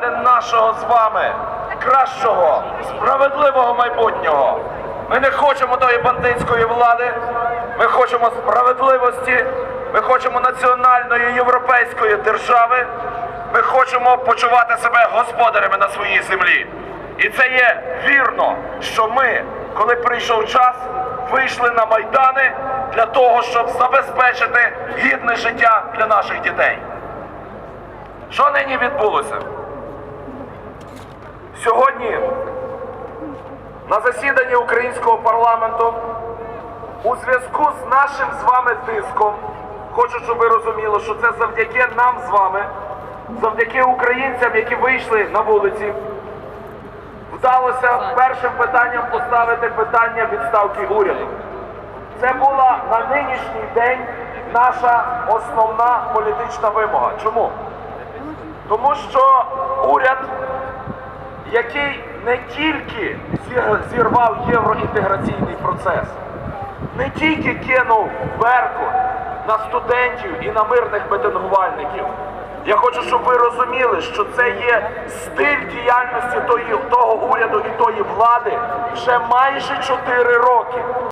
заради нашого з вами кращого, справедливого майбутнього. Ми не хочемо тої бандитської влади, ми хочемо справедливості, ми хочемо національної європейської держави, ми хочемо почувати себе господарями на своїй землі. І це є вірно, що ми, коли прийшов час, вийшли на майдани для того, щоб забезпечити гідне життя для наших дітей. Що нині відбулося? На засіданні українського парламенту у зв'язку з нашим з вами тиском, хочу, щоб ви розуміли, що це завдяки нам з вами, завдяки українцям, які вийшли на вулиці, вдалося першим питанням поставити питання відставки уряду. Це була на нинішній день наша основна політична вимога. Чому? Тому що уряд, який не тільки зірвав євроінтеграційний процес, не тільки кинув верху на студентів і на мирних митингувальників. Я хочу, щоб ви розуміли, що це є стиль діяльності того уряду і тої влади вже майже 4 роки.